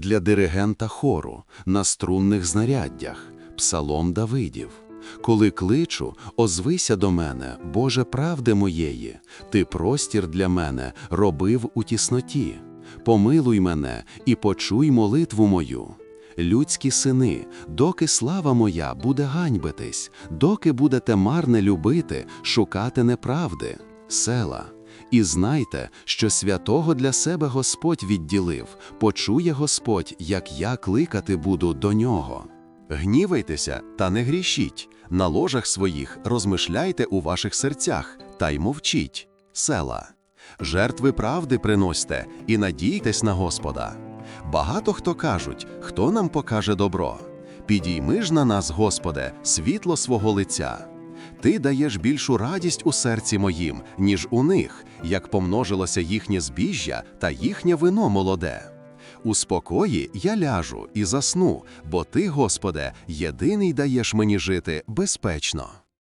для диригента хору на струнних знаряддях, псалом Давидів. Коли кличу, озвися до мене, Боже правди моєї, ти простір для мене робив у тісноті. Помилуй мене і почуй молитву мою. Людські сини, доки слава моя буде ганьбитись, доки будете марне любити, шукати неправди, села. І знайте, що святого для себе Господь відділив, почує Господь, як я кликати буду до нього. Гнівайтеся та не грішіть, на ложах своїх розмишляйте у ваших серцях та й мовчіть. Села. Жертви правди приносьте і надійтесь на Господа. Багато хто кажуть, хто нам покаже добро. Підійми ж на нас, Господе, світло свого лиця. Ти даєш більшу радість у серці моїм, ніж у них, як помножилося їхнє збіжжя та їхнє вино молоде. У спокої я ляжу і засну, бо ти, Господе, єдиний даєш мені жити безпечно.